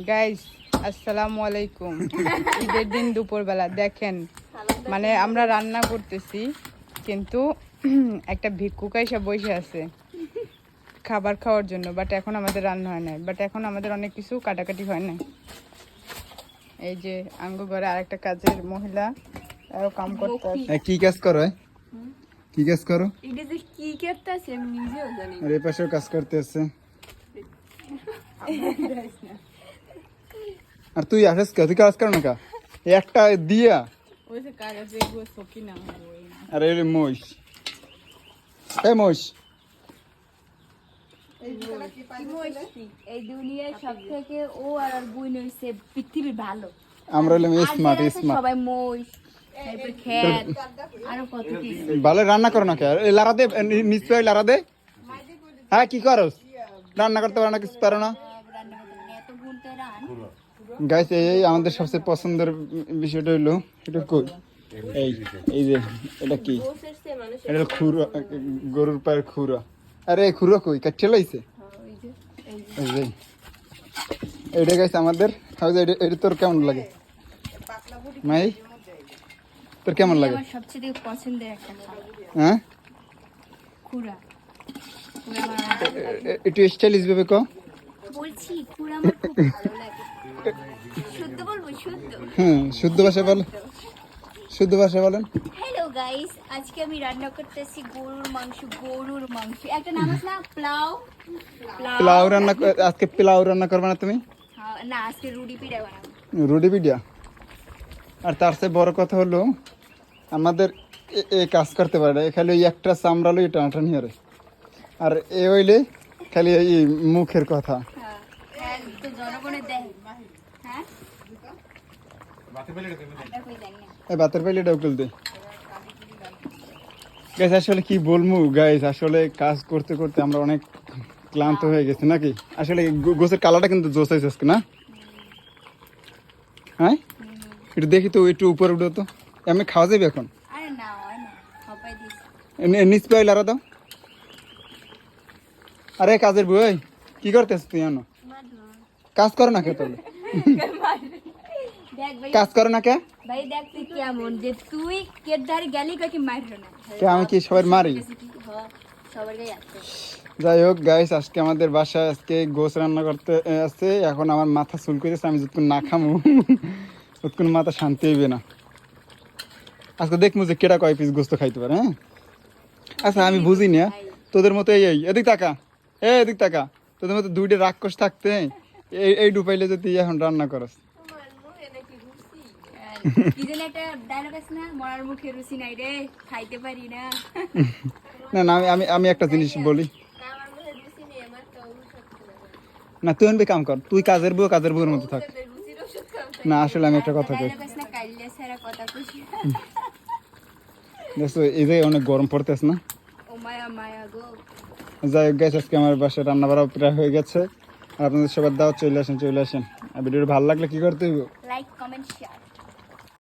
Guys আসসালামু আলাইকুম। ঈদের দিন দুপুরবেলা দেখেন মানে আমরা রান্না করতেছি কিন্তু একটা ভিক্ষুক এসে বসে আছে খাবার খাওয়ার জন্য বাট এখন আমাদের রান্না হয় না বাট এখন আমাদের অনেক কিছু কাটাকাটি হয় না এই যে আঙ্গ ঘরে আরেকটা কাজের মহিলা আরও কাম করতে আসে। কি কাজ করো কি কাজ করো? এটা যে কি করতেছে আমি নিজেও জানি আর এই পাশেও কাজ করতে আসছে আর তুই আসিস কে? তুই কাজ করো না কা একটা দিয়া। ওই যে কাগজে এগুলো সকি না ওই। আর এই মহিষ। এ মহিষ। এই দুনিয়ার সব থেকে ও আর ওর বোন হইছে পৃথিবীর ভালো। আমরা হলাম স্মার্ট স্মার্ট সবাই মহিষ তারপর খেত আরও কত কিছু। ভালো রান্না করো না কে এই লারা দে নি- নিচ পায়ে লারা দে। হ্যাঁ কি করো রান্না করতে পারো না কিছু পারো না রান্না করতে পারি না, এত গুণ তো রান গাইস এই আমাদের সবচেয়ে পছন্দের বিষয়টা হলো এটা কই? এই এই যে এটা কি? এটা খুরা গরুর পায়ের খুরা। আরে খুরা কই? কাটছে লাইছে? এই যে এইটা গাইস আমাদের। হাউস এটা এটা তোর কেমন লাগে? মাই তোর কেমন লাগে? সবচেয়ে পছন্দের একটা হ্যাঁ? খুরা। খুরা আমার এ- এ- একটু স্টাইলিশ ভাবে কো বলছি খুরা আমার খুব ভালো লাগে। শুদ্ধ বলব শুদ্ধ? হুম শুদ্ধ ভাষায় শুদ্ধ ভাষায় বলেন। হ্যালো গাইস আজকে আমি রান্না করতেছি গরুর মাংস গরুর মাংস। একটা নাম আছে না? প্লাউ? পোলাও রান্না আজকে পোলাও রান্না করবে না তুমি? হ্যাঁ, না আজকে রুটি পিঠা বানাবো। রুডি পিডিয়া আর তার চেয়ে বড় কথা হলো আমাদের এ- কাজ করতে পারে না। খালি ওই একটা চামড়ালো টানাটানি হারে আর এ হইলে খালি এই মুখের কথা। বাতের পাইলে উকিল দে গাইস আসলে কি বলব গাইস আসলে কাজ করতে করতে আমরা অনেক ক্লান্ত হয়ে গেছি নাকি? আসলে গো- গোছের কালারটা কিন্তু জোস হয়েছে আজকে না? হ্যাঁ? একটু দেখি তো একটু উপরে উঠো তো। আমি খাওয়া যাবে এখন? হয় নিচ পাইল আরও দাও। আরে কাজের বই কি করতেছ তুই আনো কাজ করো না কে তাহলে? কাজ করো না কে? ভাই দেখ তুই কেমন? যে তুই কেট ধারে গেলি কাকে মারলো না? কে আমি কি সবার মারি? হ্যাঁ, আছে। যাই হোক গাইস আজকে আমাদের বাসায় আজকে গোস রান্না করতে এ, আসছে এখন আমার মাথা চুল করেছে আমি যতক্ষণ না খামু ততক্ষণ মাথা শান্তি হইবে না। আজকে দেখব যে কেটা কয় পিস গোস্ত খাইতে পারে হ্যাঁ? আচ্ছা আমি বুঝি না তোদের মতো এই এই এদিক তাকা। এ এদিক তাকা। তোদের মতো দুইটা রাক্ষস থাকতে এই এই ডুবাইলে যদি এখন রান্না করস। না? না। আমি আমি একটা জিনিস বলি। না তুই আনবি কাম কর তুই কাজের বউ কাজের বউর মতো থাক। না আসলে আমি একটা কথা কই। দেখছ এই যে অনেক গরম পড়তেছে না? যাই হোক গাইস আজকে আমার বাসায় রান্না বাড়া প্রায় হয়ে গেছে। আপনাদের সবার দাও চলে আসেন চলে আসেন। ভিডিওটা ভালো লাগলে কি করতে হইব? Like comment share